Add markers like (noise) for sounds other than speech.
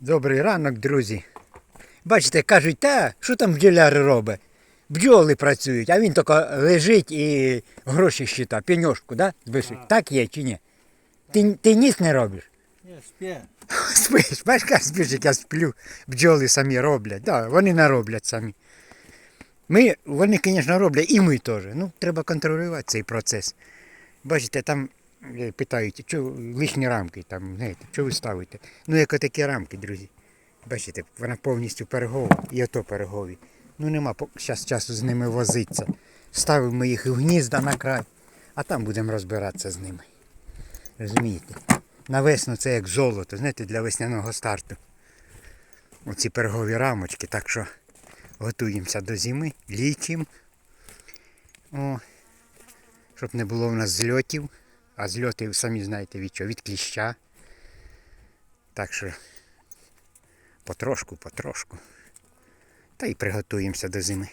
Добрий ранок, друзі. Бачите, кажуть, та, що там бджоляр робить? Бджоли працюють, а він тільки лежить і гроші щита, пеньошку, да? Висить. Так є чи ні? Ти, ти ніс не робиш? Я спя. (laughs) Спиш, бачиш, як спиш, як я сплю. Бджоли самі роблять. Да, вони не роблять самі. Ми, вони, звісно, роблять, і ми теж. Ну, треба контролювати цей процес. Бачите, там питають, що лишні рамки, там, знаєте, що ви ставите? Ну, як отакі рамки, друзі. Бачите, вона повністю перегова, і ото перегові. Ну нема зараз часу з ними возитися. Ставимо їх в гнізда на край, а там будемо розбиратися з ними. Розумієте? На весну це як золото, знаєте, для весняного старту. Оці пергові рамочки, так що готуємося до зими, лічимо. Щоб не було в нас зльотів. А зльоти, самі знаєте від чого, від кліща. Так що потрошку, потрошку. Та й приготуємося до зими.